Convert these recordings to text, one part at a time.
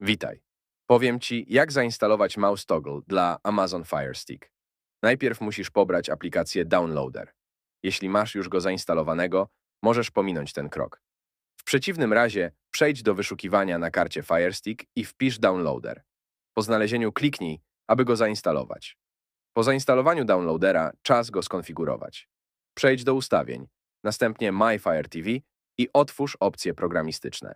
Witaj. Powiem Ci, jak zainstalować Mouse Toggle dla Amazon Fire Stick. Najpierw musisz pobrać aplikację Downloader. Jeśli masz już go zainstalowanego, możesz pominąć ten krok. W przeciwnym razie przejdź do wyszukiwania na karcie Fire Stick i wpisz Downloader. Po znalezieniu kliknij, aby go zainstalować. Po zainstalowaniu downloadera czas go skonfigurować. Przejdź do ustawień, następnie My Fire TV i otwórz opcje programistyczne.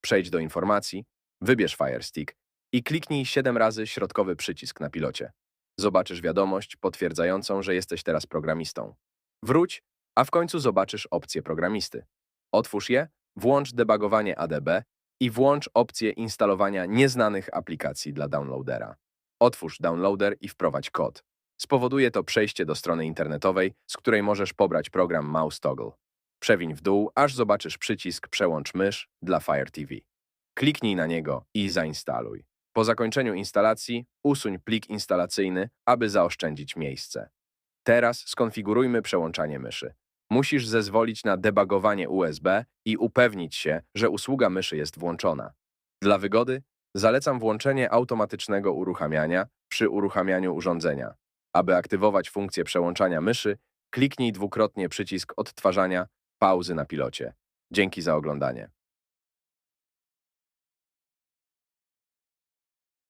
Przejdź do informacji, wybierz Fire Stick i kliknij 7 razy środkowy przycisk na pilocie. Zobaczysz wiadomość potwierdzającą, że jesteś teraz programistą. Wróć, a w końcu zobaczysz opcje programisty. Otwórz je, włącz debugowanie ADB i włącz opcję instalowania nieznanych aplikacji dla downloadera. Otwórz downloader i wprowadź kod. Spowoduje to przejście do strony internetowej, z której możesz pobrać program Mouse Toggle. Przewiń w dół, aż zobaczysz przycisk Przełącz mysz dla Fire TV. Kliknij na niego i zainstaluj. Po zakończeniu instalacji usuń plik instalacyjny, aby zaoszczędzić miejsce. Teraz skonfigurujmy przełączanie myszy. Musisz zezwolić na debugowanie USB i upewnić się, że usługa myszy jest włączona. Dla wygody zalecam włączenie automatycznego uruchamiania przy uruchamianiu urządzenia. Aby aktywować funkcję przełączania myszy, kliknij dwukrotnie przycisk odtwarzania pauzy na pilocie. Dzięki za oglądanie.